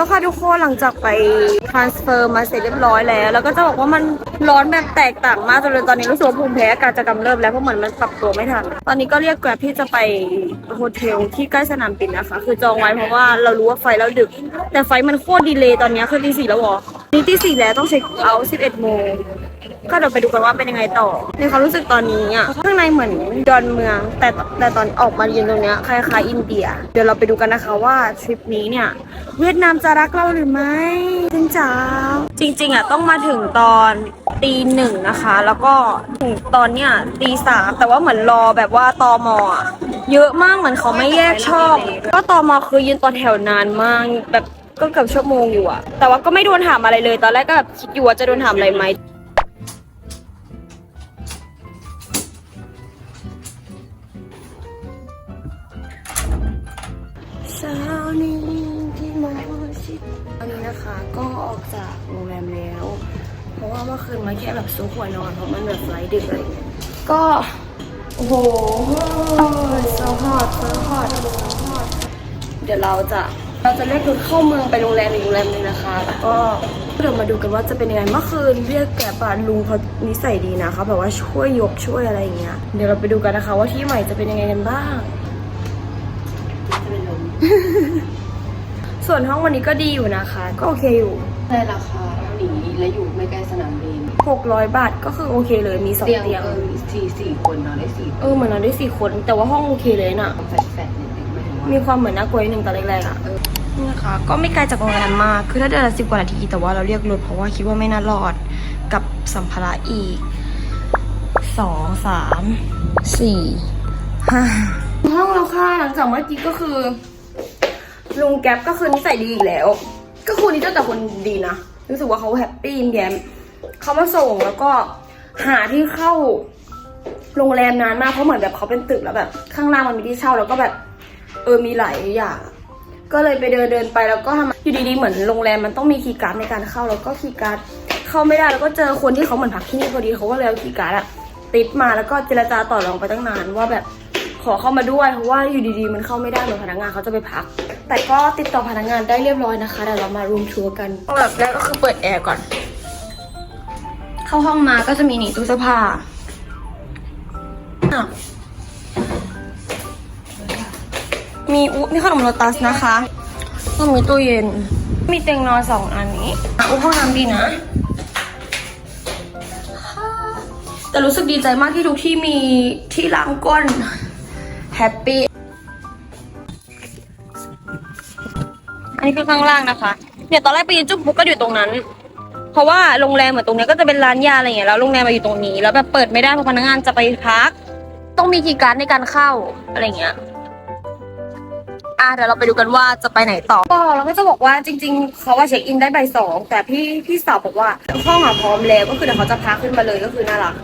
แล้วค่ะทุกคนหลังจากไป transfer มาเสร็จเรียบร้อยแล้ว แล้วก็จะบอกว่ามันร้อนแบบแตกต่างมากจนเลยตอนนี้รู้สึกว่าภูมิแพ้อากาศจะกำเริบแล้วเพราะเหมือนมันปรับตัวไม่ทัน ตอนนี้ก็เรียกแกร็บที่จะไปโฮเทลที่ใกล้สนามบินนะคะ คือจองไว้เพราะว่าเรารู้ว่าไฟล์เราดึก แต่ไฟมันโคตรดีเลย์ตอนนี้คือตีสี่แล้วหรอนี่ตีสี่แล้วต้องเช็คเอาท์สิบเอ็ดโมง ก็เดี๋ยวไปดูกันว่าเป็นยังไงต่อ ในความรู้สึกตอนนี้อะข้างในเหมือนดอนเมือง แต่แต่ตอนออกมายืนตรงเนี้ยคล้ายๆอินเดีย เดี๋ยวเราไปดูกันนะคะว่าทริปนี้เนี่ย เวียดนามจะรักเราหรือไม่จริงจ้าจริง ๆอะต้องมาถึงตอนตีหนึ่งนะคะ แล้วก็ถึงตอนเนี้ยตีสามแต่ว่าเหมือนรอแบบว่าตอมอะเยอะมากเหมือนเขาไม่แยกชองก็ตอมอคือยืนต่อแถวนานมากแบบก็เกือบชั่วโมงอยู่อะแต่ว่าก็ไม่โดนถามอะไรเลย ตอนแรกก็แบบคิดอยู่ว่าจะโดนถามอะไรไหม ช้านี้ที่มอชิดตอนนี้นะคะก็ออกจากโรงแรมแล้ว เพราะว่าเมื่อคืนมาแค่แบบซุกหัวนอนเพราะมันแบบไฟดึกเงี้ยก็ โอ้โห so hot so hot เดี๋ยวเราจะเราจะเรียกรถเข้าเมืองไปโรงแรมอีกโรงแรมหนึงนะคะ แล้วก็เดี๋ยวมาดูกันว่าจะเป็นยังไงเมื่อคืนเรียกแกร็บอะลุงเขานิสัยดีนะเขาแบบว่าช่วยยกช่วยอะไรอย่างเงี้ยเดี๋ยวเราไปดูกันนะคะ ว่าที่ใหม่จะเป็นยังไงกันบ้าง ส่วนห้องวันนี้ก็ดีอยู่นะคะ ก็โอเคอยู่ในราคาเท่านี้และอยู่ไม่ใกล้สนามบิน600 บาทก็คือโอเคเลยมีสองเตียงเตียงเออสี่สี่คนนอนได้สี่เออเหมือนเราได้สี่คน แต่ว่าห้องโอเคเลยน่ะ แฟดแฟดนิดนึงหมายถึงว่ามีความเหมือนน่ากลัวนิดนึงตอนแรกๆอะนี่นะคะ ก็ไม่ไกลจากโรงแรมมาก คือถ้าเดินละสิบกว่านาที แต่ว่าเราเรียกรถเพราะว่าคิดว่าไม่น่ารอดกับสัมภาระอีกสองสามสี่ห้าห้องเราค่ะหลังจากเมื่อกี้ก็คือ ลุงแก๊ปก็คือนิสัยดีอีกแล้ว ก็คือนี่เจ้าแต่คนดีนะรู้สึกว่าเขาแฮปปี้ยิ้มแย้มเขามาส่งแล้วก็หาที่เข้าโรงแรมนานมากเพราะเหมือนแบบเขาเป็นตึกแล้วแบบ ข้างล่างมันมีที่เช่าแล้วก็แบบเออมีหลายอย่างก็เลยไปเดินเดินไปแล้วก็ทำอยู่ดีๆเหมือนโรงแรมมันต้องมีคีย์การ์ดในการเข้าแล้วก็คีย์การ์ดเข้าไม่ได้แล้วก็เจอคนที่เขาเหมือนพักที่นี่พอดีเขาก็เลยเอาคีย์การ์ดอะติดมาแล้วก็เจรจาต่อรองไปตั้งนานว่าแบบ ขอเข้ามาด้วยเพราะว่าอยู่ดีๆ มันเข้าไม่ได้เหมือนพนักงานเขาจะไปพัก แต่ก็ติดต่อพนักงานได้เรียบร้อยนะคะเดี๋ยวเรามารูมทัวร์กันแบบแรกก็คือเปิดแอร์ก่อน เข้าห้องมาก็จะมีหนีตู้เสื้อผ้าอ้าวมีอุมีขนมโลตัสนะคะก็มีตู้เย็น มีเตียงนอนสองอันนี้อะอุห้องน้ำดีนะแต่รู้สึกดีใจมากที่ทุกที่มีที่ล้างก้น แฮปปี้ อันนี้คือข้างล่างนะคะ เนี่ยตอนแรกไปยืนจุ๊บปุ๊กก็อยู่ตรงนั้น เพราะว่าโรงแรมเหมือนตรงเนี้ยก็จะเป็นร้านยาอะไรอย่างเงี้ยแล้วโรงแรมมาอยู่ตรงนี้ แล้วแบบเปิดไม่ได้เพราะพนักงานจะไปพัก ต้องมีคีย์การ์ดในการเข้าอะไรอย่างเงี้ยอะเดี๋ยวเราไปดูกันว่าจะไปไหนต่อก็เราก็จะบอกว่าจริง ๆ เขาว่าเช็คอินได้บ่ายสองแต่พี่พี่สาวบอกว่าห้องอะพร้อมแล้วก็คือเดี๋ยวเขาจะพาขึ้นมาเลยก็คือน่ารัก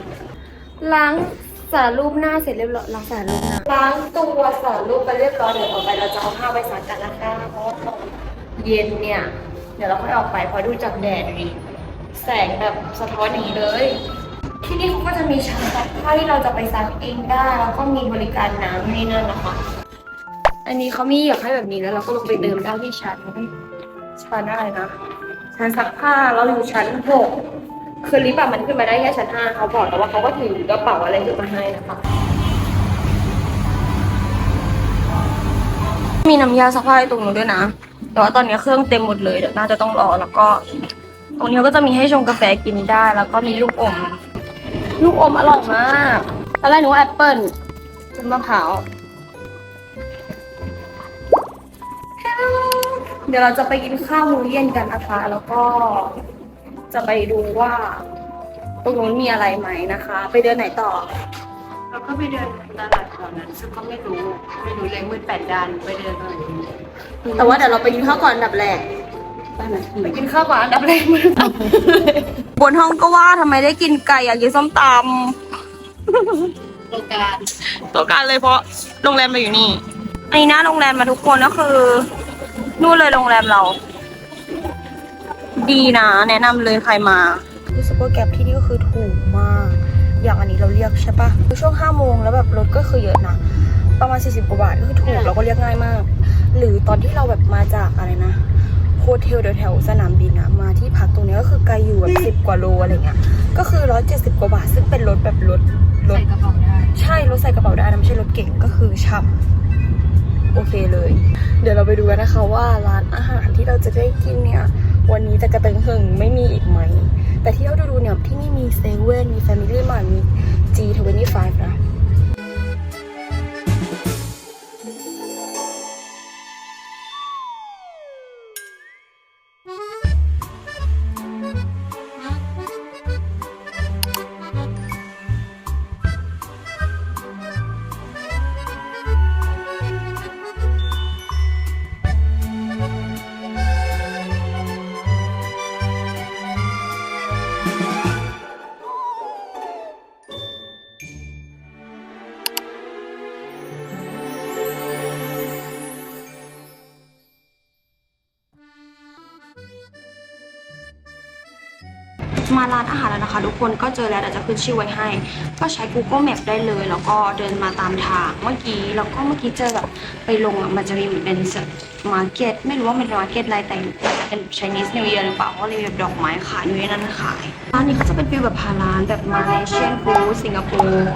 ล้าง สารรูปหน้าเสร็จเรียบร้อยล้างสารรูปหน้าล้างตัวสารรูปไปเรียบร้อยเดี๋ยวต่อไปเราจะเอาผ้าไปซักกันนะคะเพราะว่าตอนเย็นเนี่ย เดี๋ยวเราค่อยออกไปเพราะดูจากแดดนี่แสงแบบสะท้อนอย่างนี้เลย ที่นี่เขาก็จะมีชั้นซักผ้าที่เราจะไปซักเองได้ แล้วก็มีบริการน้ำนี่นั่นนะคะ อันนี้เขามีอยากให้แบบนี้แล้วเราก็ลงไปเดิมได้ที่ชั้นชั้นอะไรนะชั้นซักผ้าเราอยู่ชั้นหก คือลิฟต์อะมันขึ้นมาได้แค่ชั้นห้าเขาบอกแต่ว่าเขาก็ถือกระเป๋าอะไรขึ้นมาให้นะคะมีน้ำยาซักผ้าให้ตรงนู้นด้วยนะ แต่ว่าตอนนี้เครื่องเต็มหมดเลยเดี๋ยวน่าจะต้องรอแล้วก็ ตรงนี้ก็จะมีให้ชงกาแฟกินได้ แล้วก็มีลูกอม ลูกอมอร่อยมากตอนแรกนึกว่าแอปเปิ้ลเป็นมะพร้าวเดี๋ยวเราจะไปกินข้าวมื้อเย็นกันนะคะแล้วก็ จะไปดูว่าตรงนู้นมีอะไรไหมนะคะ ไปเดินไหนต่อ เราก็ไปเดินตลาดแถวนั้นซึ่งก็ไม่รู้ไม่รู้เลยมืดแปดด้านไปเดินหน่อยแต่ว่าเดี๋ยวเราไปกินข้าวก่อนอันดับแรกไปไหมไปกินข้าวก่อนอันดับแรกมือบนห้องก็ว่าทำไมได้กินไก่อยากกินส้มตำโครงการตัวการเลยเพราะโรงแรมเราอยู่นี่อันนี้หน้าโรงแรมมาทุกคนก็คือนู่นเลยโรงแรมเรา ดีนะ แนะนำเลยใครมา รู้สึกว่าแกร็บที่นี่ก็คือถูกมาก อย่างอันนี้เราเรียกใช่ปะช่วงห้าโมงแล้วแบบรถก็คือเยอะนะ ประมาณ 40กว่าบาทก็คือถูกแล้วก็เรียกง่ายมาก หรือตอนที่เราแบบมาจากอะไรนะโฮเทลแถวๆสนามบินอะมาที่พักตรงเนี้ยก็คือไกลอยู่แบบสิบกว่าโลอะไรเงี้ย ก็คือร้อยเจ็ดสิบกว่าบาทซึ่งเป็นรถแบบรถรถ ใส่กระเป๋าได้ ใช่รถใส่กระเป๋าได้นะไม่ใช่รถเก่งก็คือช่ำโอเคเลย เดี๋ยวเราไปดูกันนะคะว่าร้านอาหารที่เราจะได้กินเนี่ย วันนี้จะกระเติงหึงไม่มีอีกไหม แต่ที่เราดูดูเนี่ยที่นี่มีเซเว่นมีแฟมิลี่มาร์มี G25 นะ มาร้านอาหารแล้วนะคะ ทุกคนก็เจอแล้วเดี๋ยวจะขึ้นชื่อไว้ให้ ก็ใช้ Google Map ได้เลย แล้วก็เดินมาตามทางเมื่อกี้แล้วก็เมื่อกี้เจอแบบไปลงอะมันจะมีเหมือนเป็นมาร์เก็ตไม่รู้ว่าเป็นมาร์เก็ตอะไรแต่น่าจะเป็น Chinese New Year หรือเปล่าเพราะเลยแบบดอกไม้ขายอยู่ในนั้นขายร้านนี้เขาจะเป็นฟิลแบบพาร้านแบบมาเลเซียนฟูดสิงคโปร์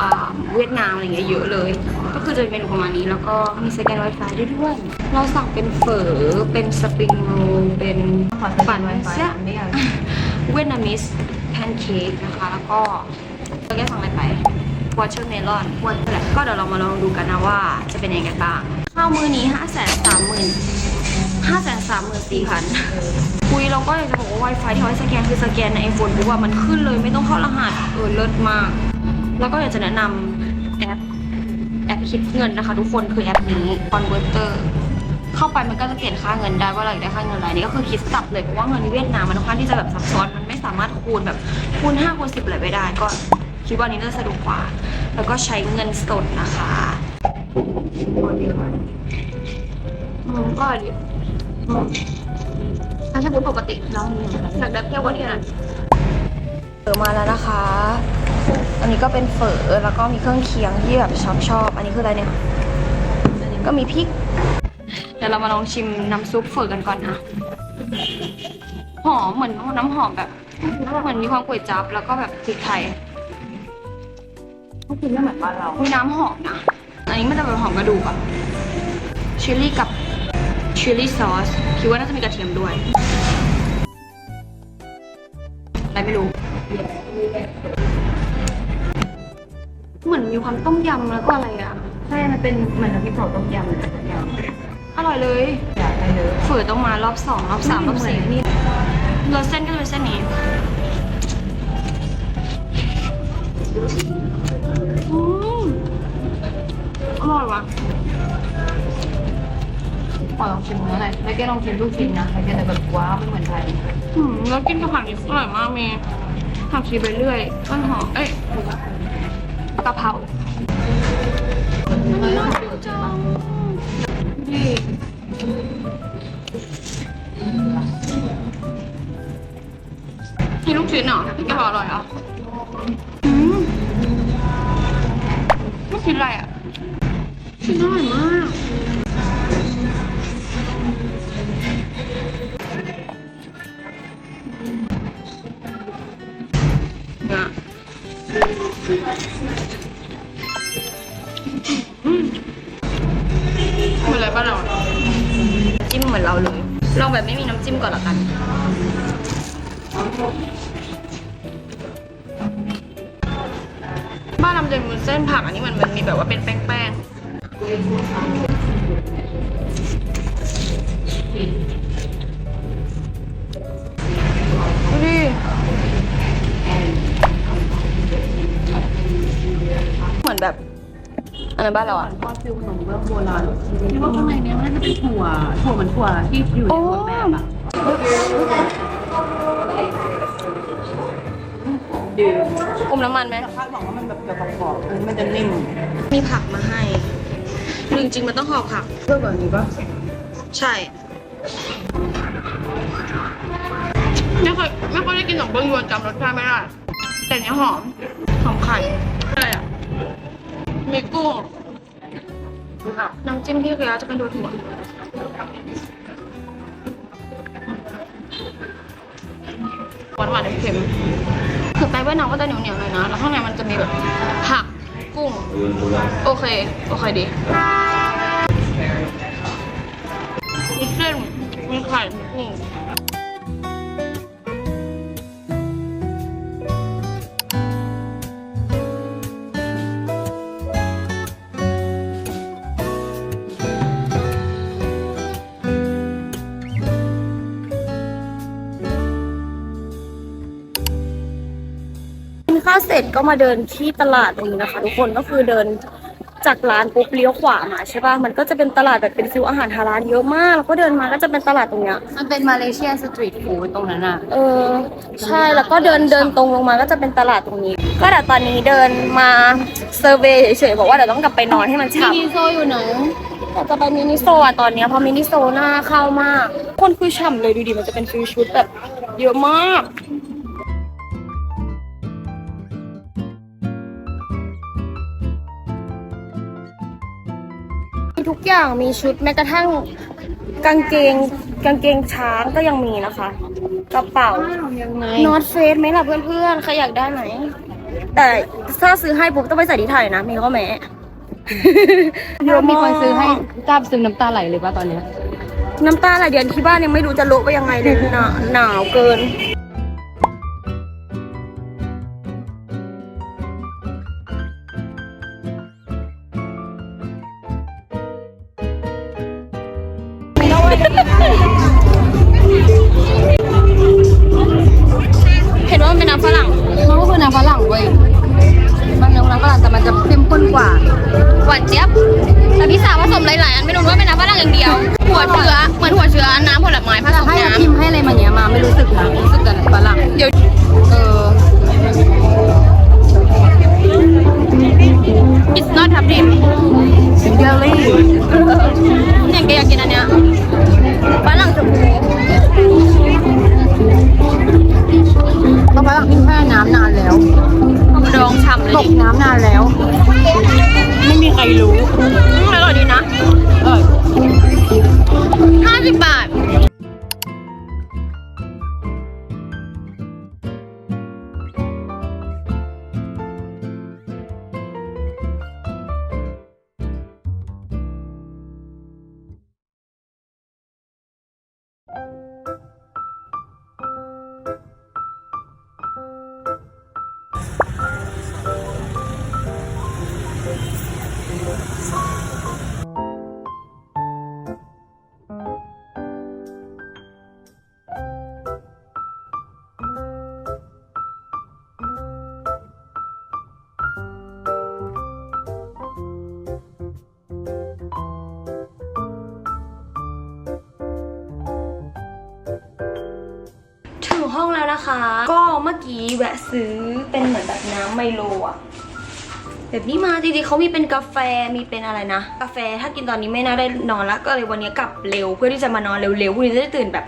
อ่าเวียดนามอะไรเงี้ยเยอะเลย ก็คือจะเป็นเมนูประมาณนี้แล้วก็มีสแกน Wi-Fi ได้ด้วย เราสั่งเป็นเฝอเป็นสปริงโรลเป็นปั่นเสียไม่อยาก เวียดนามิสแพนเค้กนะคะ แล้วก็เราแกสั่งอะไรไปวอเชอร์เมลอนวันแหละก็เดี๋ยวเรามาลองดูกันนะว่าจะเป็นยังไงกันบ้าง ข้าวมือนี้ห้าแสนสามหมื่นห้าแสนสามหมื่นสี่พันคุยเราก็อยากจะบอกว่า Wi-Fi ที่เขาให้สแกนคือสแกนในไอโฟนปุ๊บว่ามันขึ้นเลยไม่ต้องเข้ารหัสเออเลิศมาก แล้วก็อยากจะแนะนำแอปแอปคิดเงินนะคะ ทุกคนคือแอปนี้ Converter เข้าไปมันก็จะเปลี่ยนค่าเงินได้ว่าเราอยากได้ค่าเงินอะไรนี่ก็คือคิดสับเลยเพราะว่าเงินเวียดนามมันค่อนข้างที่จะแบบซับซ้อนมันไม่สามารถคูณแบบคูณห้าคูณสิบอะไรไปได้ ก็คิดว่านี้น่าจะสะดวกกว่า แล้วก็ใช้เงินสดนะคะอืมก็ดีอืมถ้าใช้พูดปกติเราอยากได้เปรี้ยวว่านี้นะเฝอมาแล้วนะคะ อันนี้ก็เป็นเฝอแล้วก็มีเครื่องเคียงที่แบบชอบชอบ อันนี้คืออะไรเนี่ย อันนี้ก็มีพริก เดี๋ยวเรามาลองชิมน้ำซุปเฝอกันก่อนนะหอมเหมือนน้ำหอมแบบเหมือนมีความก๋วยจั๊บแล้วก็แบบพริกไทยเขากินไม่เหมือนบ้านเรามีน้ำหอมนะอันนี้มันจะเป็นหอมกระดูกอะชิลลี่กับชิลลี่ซอสคิดว่าน่าจะมีกระเทียมด้วยอะไรไม่รู้เหมือนมีความต้มยำแล้วก็อะไรอะใช่มันเป็นเหมือนน้ำพริกเผาต้มยำเลยต้มย อร่อยเลยำอยากได้เลยฝืนต้องมารอบสองรอบสามรอบสี่นี่รสเส้นก็จะเป็นเส้นนี้อืมอร่อยว่ะขอลองชิมเนื้อหน่อยไม่แกลองชิมลูกชิ้นนะไม่แกแต่แบบว้าวไม่เหมือนไทยอืมแล้วกินกับผักนี่อร่อยมากมีผักชีไปเรื่อยต้นหอมเอ้ยกะเพราจัง นี่ลูกชิ้นเหรอพี่กะเพราอร่อยเหรออืมลูกชิ้นอะไรอะชิ้นอร่อยมากนะอืมเหมือนอะไรบ้านเราอะจิ้มเหมือนเราเลย ลองแบบไม่มีน้ำจิ้มก่อนละกัน บ้านเราจะมีเส้นผักอันนี้มันมันมีแบบว่าเป็นแป้งๆดูดิเหมือนแบบ อันนั้นบ้านเราอะก็ฟิลขนมเบื้องโบราณที่ว่าข้างในเนี้ยมันน่าจะเป็นถั่ว ถั่วเหมือนถั่วที่อยู่ในถั่วแม่อะดื่มอมน้ำมันไหม คาดหวังว่ามันแบบแบบกรอบๆเออมันจะนิ่มมีผักมาให้หรือจริงๆมันต้องห่อผัก เพื่อแบบนี้ปะใช่ ไม่เคยไม่ค่อยได้กินขนมเบื้องยวนจำรสชาติไม่ได้ แต่เนี้ยหอม หอมไข่อะไรอะ มีกุ้งน้ำจิ้มที่เกลือจะเป็นดูถั่วหวานหวานเค็มคือไปเวียดนามก็จะเหนียวเหนียวเลยนะ แล้วข้างในมันจะมีแบบผักกุ้ง โอเค โอเคดีมีเส้นมีไข่มีกุ้ง นข้าวเสร็จก็มาเดินที่ตลาดตรงนี้นะคะ ทุกคนก็คือเดินจากร้านปุ๊บเลี้ยวขวามาใช่ป่ะมันก็จะเป็นตลาดแบบเป็นฟิวอาหารฮาลาลเยอะมาก แล้วก็เดินมาก็จะเป็นตลาดตรงเนี้ยมันเป็นมาเลเซียสตรีทฟู้ดตรงนั้นอะ เออ ใช่แล้วก็เดินเดินตรงลงมาก็จะเป็นตลาดตรงนี้ ก็เดี๋ยวตอนนี้เดินมาเซอร์เวย์เฉยๆบอกว่าเดี๋ยวต้องกลับไปนอนให้มันมิฉ่ำ นิโซอยู่ไหนอยากจะไปมินิโซอะตอนเนี้ยเพราะมินิโซหน้าเข้ามาก คนคือฉ่ำเลยดูดิมันจะเป็นฟิวชุดแบบเยอะมาก อย่างมีชุดแม้กระทั่งกางเกงกางเกงช้างก็ยังมีนะคะ กระเป๋ายังไงนอตเฟสไหมล่ะเพื่อนๆใครอยากได้ไหม แต่ถ้าซื้อให้ปุ๊บต้องไปใส่ที่ไทยนะ มีข้อแม้มีคนซื้อให้กล้าซื้อน้ำตาไหลเลยป่ะตอนเนี้ยน้ำตาไหลเดือนที่บ้านยังไม่รู้จะโละไปยังไงเลยหนาหนาวเกิน ตกน้ำนานแล้ว ไม่มีใครรู้อร่อยดีนะออห้าสิบบาท นะคะ ก็เมื่อกี้แวะซื้อเป็นเหมือนแบบน้ำไมโลอะแบบนี้มาจริงๆเขามีเป็นกาแฟมีเป็นอะไรนะ กาแฟถ้ากินตอนนี้ไม่น่าได้นอนแล้วก็เลยวันนี้กลับเร็ว เพื่อที่จะมานอนเร็วๆพรุ่งนี้จะได้ตื่นแบบ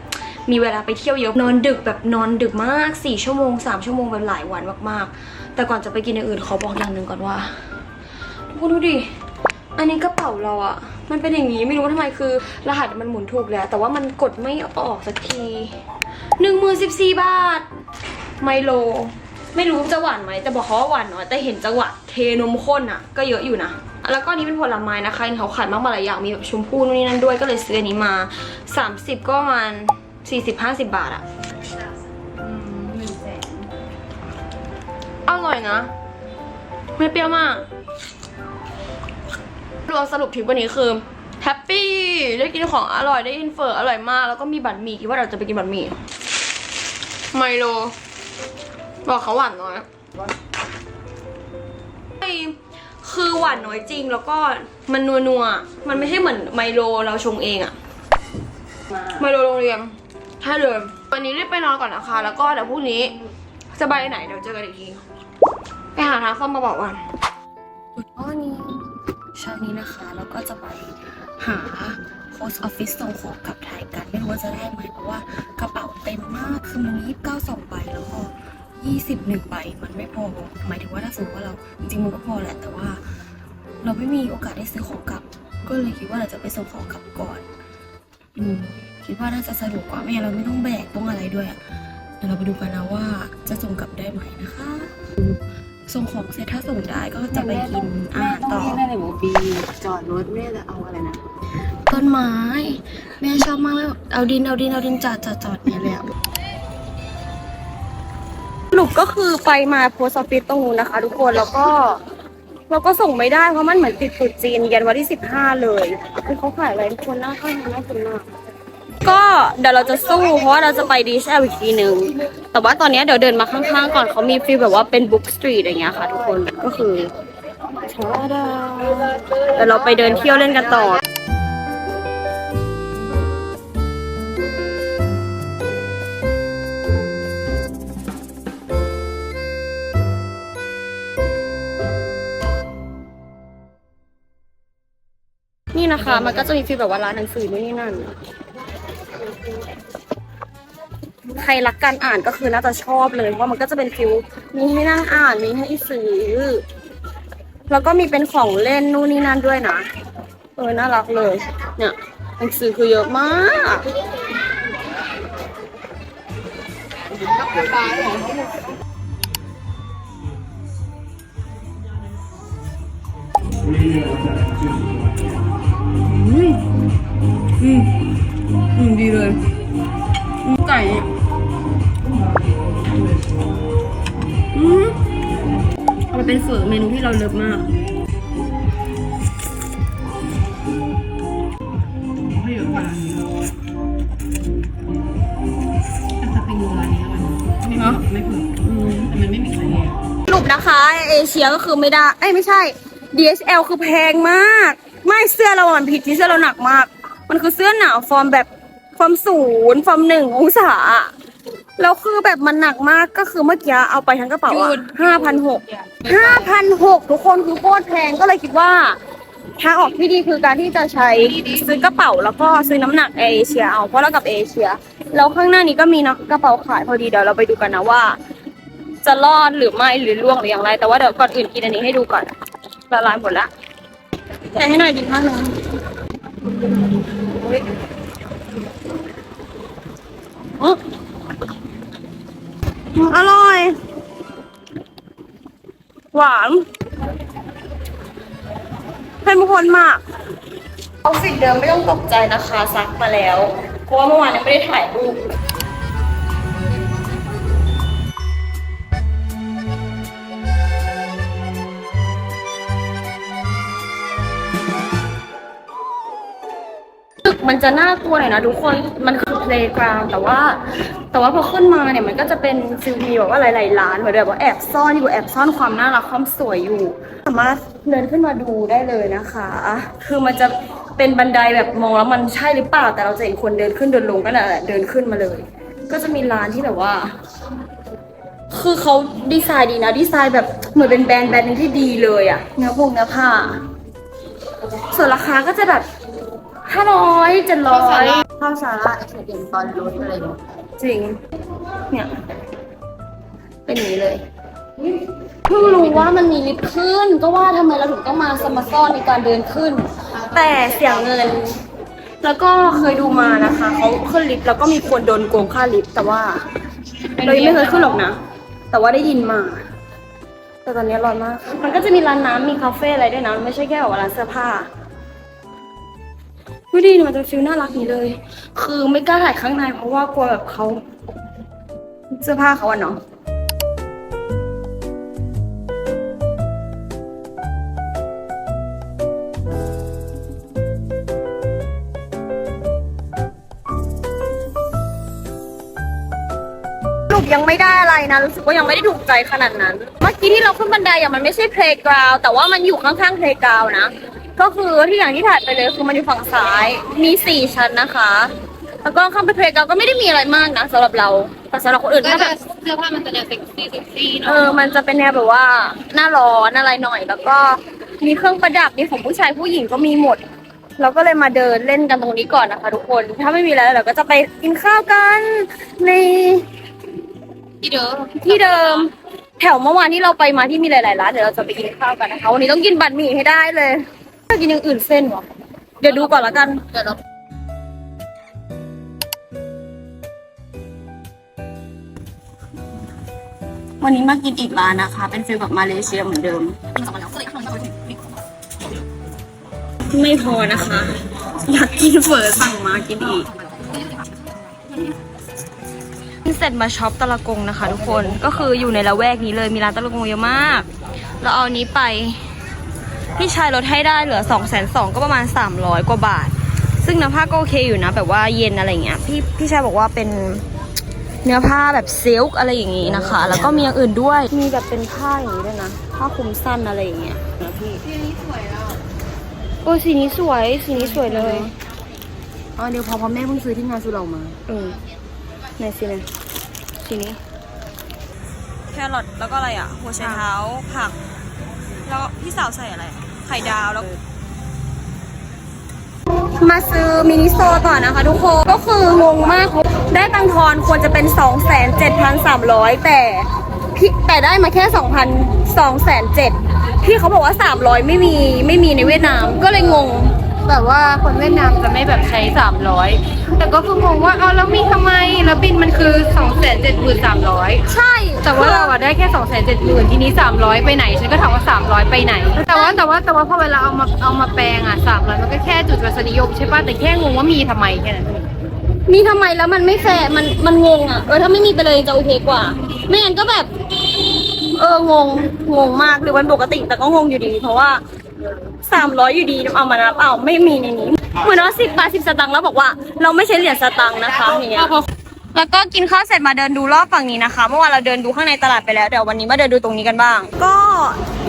มีเวลาไปเที่ยวเยอะนอนดึกแบบนอนดึกมากสี่ชั่วโมงสามชั่วโมงแบบหลายวันมากๆ แต่ก่อนจะไปกินอย่างอื่นขอบอกอย่างหนึ่งก่อนว่าทุกคนดูดิอันนี้กระเป๋าเราอะมันเป็นอย่างนี้ไม่รู้ทำไมคือ รหัสมันหมุนถูกแล้ว แต่ว่ามันกดไม่ออกสักที หนึ่งมือสิบสี่บาท ไมโล ไม่รู้จะหวานไหมแต่บอกเขาว่าหวานน้อยแต่เห็นจังหวะเทนมข้นอะ ก็เยอะอยู่นะแล้วก็นี้เป็นผลไม้นะคะเขาขายมากมายหลายอย่างมีแบบชมพู่นู่นนี่นั่นด้วยก็เลยซื้ออันนี้มา 30 ก็ประมาณ40-50 บาทอะอร่อยนะ ไม่เปรี้ยวมาก รวมสรุปทริปวันนี้คือแฮปปี้ได้กินของอร่อยได้กินเฟอร์อร่อยมาก แล้วก็มีบัตรหมี่คิดว่าเราจะไปกินบัตรหมี่ ไมโล บอกเขาหวานน้อยไอ้คือหวานน้อยจริงแล้วก็มันนัวนัวๆมันไม่ใช่เหมือนไมโลเราชงเองอะไมโลโรงเรียนใช่เลยวันนี้รีบไปนอนก่อนนะคะ แล้วก็เดี๋ยวพรุ่งนี้จะไปไหนเดี๋ยวเจอกันอีกที ไปหาทางเข้ามาบอกว่าอ๋อนี้เช้านี้นะคะเราก็จะไปหา โพสออฟฟิศส่งของกลับไทยกัน ไม่รู้ว่าจะได้ไหมเพราะว่ากระเป๋าเต็มมากคือมันมียี่สิบเก้าสองใบแล้วก็ยี่สิบหนึ่งใบมันไม่พอ หมายถึงว่าถ้าสมมติว่าเราจริงๆมันก็พอแหละแต่ว่า เราไม่มีโอกาสได้ซื้อของกลับ ก็เลยคิดว่าเราจะไปส่งของกลับก่อน อืมคิดว่าน่าจะสะดวกกว่าไม่งั้นเราไม่ต้องแบกต้องอะไรด้วยอะเดี๋ยวเราไปดูกันนะว่าจะส่งกลับได้ไหมนะคะส่งของเสร็จถ้าส่งได้ก็จะไปกินอาหารต่อแม่เลยบอกบีจอดรถแม่จะเอาอะไรนะ ต้นไม้ แม่ชอบมากเลยเอาดินเอาดินเอาดินจอดจอดจอดเนี่ยเลยอะสรุปก็คือไปมาโพสต์ออฟฟิศตรงนู้นนะคะ ทุกคนแล้วก็เราก็ส่งไม่ได้เพราะมันเหมือนติดตรุษจีนยันวันที่สิบห้าเลยคือเขาขายอะไรทุกคนน่าเข้าทางน่ากินมากก็เดี๋ยวเราจะสู้เพราะว่าเราจะไปดีแชลอีกทีหนึ่งแต่ว่าตอนนี้เดี๋ยวเดินมาข้างๆก่อนเขามีฟีลแบบว่าเป็นบุ๊กสตรีทอย่างเงี้ยค่ะ ทุกคนก็คือชาดาเดี๋ยวเราไปเดินเที่ยวเล่นกันต่อ นี่นะคะ มันก็จะมีฟีลแบบว่าร้านหนังสือนู่นนี่นั่น ใครรักการอ่านก็คือน่าจะชอบเลยเพราะมันก็จะเป็นฟิลมีให้นั่งอ่านมีให้ซื้อแล้วก็มีเป็นของเล่นนู่นนี่นั่นด้วยนะเออน่ารักเลย เนี่ยหนังสือคือเยอะมาก อืมอืมดีเลยอืมไก่อืมเอาไปเป็นเฝอเมนูที่เราเลิฟมากไม่เยอะกว่าถ้าเป็นร้านนี้ไม่เผือกไม่เผือกแต่มันไม่มีใครเลยสรุปนะคะ เอเชียก็คือไม่ได้ เอ้ยไม่ใช่ DHL คือแพงมาก ไม่เสื้อเราอะมันผิดที่เสื้อเราหนักมาก มันคือเสื้อหนาวฟอร์มแบบฟอร์มศูนย์ฟอร์มหนึ่งองศาอะแล้วคือแบบมันหนักมากก็คือเมื่อกี้เอาไปทั้งกระเป๋าอะห้าพันหกห้าพันหกทุกคนคือโคตรแพงก็เลยคิดว่าทางออกที่ดีคือการที่จะใช้ซื้อกระเป๋าแล้วก็ซื้อน้ำหนักเอเชียเอาเพราะเรากับเอเชียแล้วข้างหน้านี้ก็มีนะกระเป๋าขายพอดีเดี๋ยวเราไปดูกันนะว่า จะรอดหรือไม่หรือล่วงหรืออย่างไร แต่ว่าเดี๋ยวก่อนอื่นกินอันนี้ให้ดูก่อนละลายหมดละ แต่ให้หน่อยดีมากเลยอุ๊ยอื้ออร่อย หวานเข้มข้นมากเอาสิ่งเดิมไม่ต้องตกใจนะคะซักมาแล้ว เพราะว่าเมื่อวานยังไม่ได้ถ่ายรูป จะน่ากลัวหน่อยนะทุกคนมันคือ playground แต่ว่า แต่ว่าพอขึ้นมาเนี่ยมันก็จะเป็นฟิลมีแบบว่าหลายๆร้านเหมือนแบบว่าแอบซ่อนอยู่แอบซ่อนความน่ารักความสวยอยู่ สามารถเดินขึ้นมาดูได้เลยนะคะ คือมันจะเป็นบันไดแบบมองแล้วมันใช่หรือเปล่า แต่เราจะเห็นคนเดินขึ้นเดินลงก็แหละเดินขึ้นมาเลย ก็จะมีร้านที่แบบว่า คือเขาดีไซน์ดีนะดีไซน์แบบเหมือนเป็นแบรนด์แบรนด์นึงที่ดีเลยอะเนื้อพงเนื้อผ้าส่วนราคาก็จะแบบ ห้าร้อยเจ็ดร้อยข้าวสาระเห็นตอนรถอะไรเนาะจริง เนี่ย เป็นอย่างนี้เลยเพิ่งรู้ว่ามันมีลิฟต์ขึ้น ก็ว่าทำไมเราถึงต้องมาสมาซ่อนในการเดินขึ้น แต่เสียเงิน แล้วก็เคยดูมานะคะเขาขึ้นลิฟต์แล้วก็มีคนโดนโกงค่าลิฟต์แต่ว่าเรายังไม่เคยขึ้นหรอกนะ แต่ว่าได้ยินมา แต่ตอนนี้ร้อนมาก มันก็จะมีร้านน้ำมีคาเฟ่อะไรด้วยนะมันไม่ใช่แค่แบบว่าร้านเสื้อผ้า ดูดีมันจะฟิลน่ารักนี้เลย คือไม่กล้าถ่ายข้างในเพราะว่ากลัวแบบเขาเสื้อผ้าเขาอะเนาะรุปยังไม่ได้อะไรนะ รู้สึกว่ายังไม่ได้ถูกใจขนาดนั้น เมื่อกี้ที่เราขึ้นบันไดอะมันไม่ใช่ playground แต่ว่ามันอยู่ข้างๆ playground นะ ก็คือที่อย่างที่ถ่ายไปเลยคือมันอยู่ฝั่งซ้าย มีสี่ชั้นนะคะ แล้วก็ข้างไป playground ก็ไม่ได้มีอะไรมากนะสำหรับเรา แต่สำหรับคนอื่นก็ก็แบจะบ เสื้อผ้ามันจะแนวเซ็กซี่เซ็กซี่เอเนาะอ มันจะเป็นแนวแบบว่าหน้าร้อนอะไรหน่อย แล้วก็มีเครื่องประดับมีของผู้ชายผู้หญิงก็มีหมด เราก็เลยมาเดินเล่นกันตรงนี้ก่อนนะคะ ทุกคน ถ้าไม่มีอะไรแล้วเราก็จะไปกินข้าวกันในที่เดิมที่เดิม แถวเมื่อวานที่เราไปมาที่มีหลายๆร้านเดี๋ยวเราจะไปกินข้าวกันนะคะ วันนี้ต้องกินบัตรหมี่ให้ได้เลย ถ้ากินอย่างอื่นเส้นวะเดี๋ยวดูก่อนละกัน เดี๋ยวเราตวันนี้มากินอีกร้านนะคะ เป็นฟิลแบบมาเลเซียเหมือนเดิม ไม่พอนะคะ อยากกินเฝอสั่งมากินอีกเสร็จมาช็อปตะละกงนะคะ ทุกคนก็คืออยู่ในละแวกนี้เลยมีร้านตะละกงเยอะมาก เราเอาอันนี้ไป พี่ชายลดให้ได้เหลือ2องแสนสองก็ประมาณ 300 กว่าบาท ซึ่งเนื้อผ้าก็โอเคอยู่นะ แบบว่าเย็นอะไรเงี้ยพี่พี่ชายบอกว่าเป็นเนื้อผ้าแบบซิลค์อะไรอย่างงี้นะคะ แล้วก็มีอย่างอื่นด้วยมีแบบเป็นผ้าอย่างนี้ด้วยนะผ้าคลุมสั้นอะไรอย่างเงี้ยนะพี่สีนี้สวยแล้วโอ้สีนี้สวยสีนี้สวยเลยอ๋อเดี๋ยวพอพอแม่เพิ่งซื้อที่งานสุเหรามาอืมไหนสีไหนสีนี้แครอทแล้วก็อะไรอะ หัวไชเท้าผัก แล้วพี่สาวใส่อะไร ไข่ดาวแล้ว มาซื้อมินิโซต่อนะคะทุกคน ก็คืองงมาก ได้ตังค์ทอนควรจะเป็น 2 7 3 0 0 แต่พี่แต่ได้มาแค่ 2,000 2 7พี่เขาบอกว่า 300 ไม่มีไม่มีในเวียดนามก็เลยงง แบบว่าคนเวียดนามจะไม่แบบใช้สามร้อยแต่ก็คืองงว่าเอาแล้วมีทำไม แล้วบินมันคือสองแสนเจ็ดหมื่นสามร้อยใช่แต่ว่าเราอะได้แค่สองแสนเจ็ดหมื่นทีนี้สามร้อยไปไหน ฉันก็ถามว่าสามร้อยไปไหน แต่ว่าแต่ว่าแต่ว่าพอเวลาเอามาเอามาแปลงอะสามร้อยมันก็แค่จุดรสนิยมใช่ป่ะแต่แค่งงว่ามีทำไมแค่นั้นเอง มีทำไมแล้วมันไม่แฟร์มันมันงงอะเออถ้าไม่มีไปเลยจะโอเคกว่า ไม่งั้นก็แบบ เอองงงงมากหรือวันปกติแต่ก็งงอยู่ดี เพราะว่า สามร้อยอยู่ดีเอามานับเอาไม่มีในนี้เหมือนว่าสิบบาทสิบสตางค์แล้วบอกว่า เราไม่ใช้เหรียญสตางค์นะคะอย่างเงี้ยแล้วก็กินข้าวเสร็จมาเดินดูรอบฝั่งนี้นะคะ เมื่อวานเราเดินดูข้างในตลาดไปแล้วเดี๋ยววันนี้มาเดินดูตรงนี้กันบ้าง ก็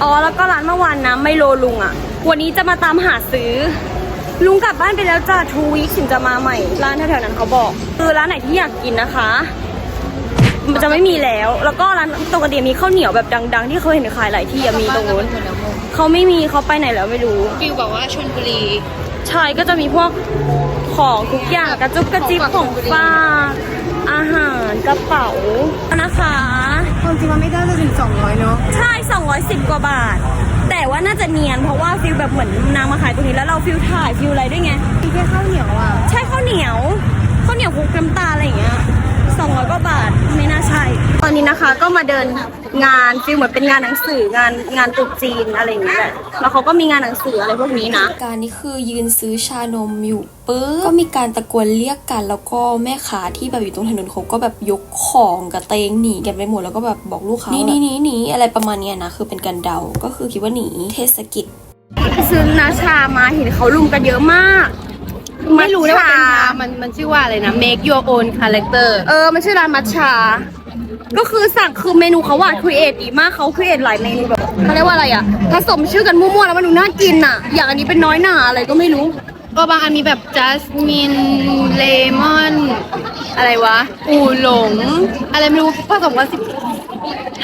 อ๋อแล้วก็ร้านเมื่อวานนะไมโลลุงอะ วันนี้จะมาตามหาซื้อ ลุงกลับบ้านไปแล้วจ้าทูวิคถึงจะมาใหม่ ร้านแถวๆนั้นเขาบอก คือร้านไหนที่อยากกินนะคะ มันจะไม่มีแล้ว แล้วก็ร้านปกติมีข้าวเหนียวแบบดัง ๆ ที่เคยเห็นขายหลายที่อะมีตรงนู้นเขาไม่มีเขาไปไหนแล้วไม่รู้ฟิลบอกว่าชลบุรีใช่ก็จะมีพวกของทุกอย่างกระจุกกระจิบของฝากอาหารกระเป๋านะคะความจริงมันไม่ได้จะถึงสองร้อยเนาะใช่ 210 กว่าบาท แต่ว่าน่าจะเนียนเพราะว่าฟิลแบบเหมือนนางมาขายตรงนี้แล้วเราฟิลถ่ายฟิลอะไรด้วยไงมีแค่ข้าวเหนียวอะใช่ข้าวเหนียวข้าวเหนียวคลุกน้ำตาลอะไรอย่างเงี้ย สองร้อยกว่าบาทไม่น่าใช่ ตอนนี้นะคะก็มาเดินงานฟิลเหมือนเป็นงานหนังสืองานงานตรุ๊จีนอะไรอย่างเงี้ยแหละแล้วเขาก็มีงานหนังสืออะไรพวกนี้นะ การนี้คือยืนซื้อชานมอยู่ปุ๊บก็มีการตะโกนเรียกกัน แล้วก็แม่ค้าที่แบบอยู่ตรงถนนเขาก็แบบยกของกับเตงหนีกันไปหมดแล้วก็แบบบอกลูกค้าหนี่นี่นี่หนีอะไรประมาณเนี้ยนะคือเป็นการเดาก็คือคิดว่าหนีเทศกิจซื้อนาชามาเห็นเขาลุมกันเยอะมาก ไม่รู้นะว่าเป็นชามันมันชื่อว่าอะไรนะ make your own character เออ มันชื่อร้านมัทฉาก็คือสั่งคือเมนูเขาว่าครีเอทดีมากเขาครีเอทหลายเมนูแบบเขาเรียกว่าอะไรอะผสมชื่อกันมั่วๆแล้วมันดูน่ากินอะ อย่างอันนี้เป็นน้อยหนาอะไรก็ไม่รู้ ก็บางอันมีแบบ jasmine lemon อะไรวะอูหลง อะไรไม่รู้ผสมกันสิบ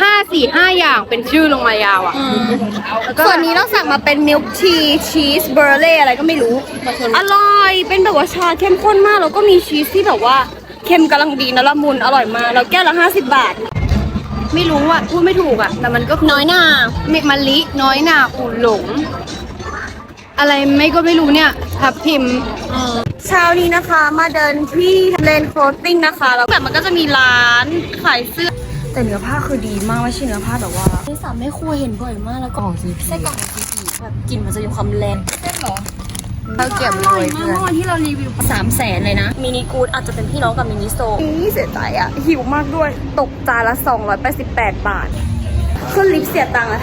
ห้าสี่ห้าอย่างเป็นชื่อลงมายาวอะแล้วก็ส่วนนี้เราสั่งมาเป็นมิลค์ทีชีสเบอร์เล่อะไรก็ไม่รู้ อร่อย เป็นแบบว่าชาเข้มข้นมาก แล้วก็มีชีสที่แบบว่าเค็มกำลังดีนะละมุนอร่อยมากแล้วแก้วละ50บาท ไม่รู้อะพูดไม่ถูกอะ แต่มันก็คือน้อยหนาเมฆมะลิน้อยหนาอูหลง อะไรไม่ก็ไม่รู้เนี่ยทับทิมเช้านี้นะคะ มาเดินที่เลนโคลติ้งนะคะแล้วแบบมันก็จะมีร้านขายเสื้อ แต่เนื้อผ้าคือดีมากไม่ใช่เนื้อผ้าแบบว่าที่สามไม่ครัวเห็นบ่อยมากแล้วก็ของซีไส้กรอกของซีพีแบบกลิ่นมันจะมีความแรงเส้นหรอเราเก็บอเลร่อยยมากเมื่อวันที่เรารีวิวสามแสนเลยนะ มินิกูดอาจจะเป็นพี่น้องกับมินิโซนี่เสียใจอะ หิวมากด้วย ตกจานละ 288 บาท ขึ้นลิฟต์เสียตังค์อะ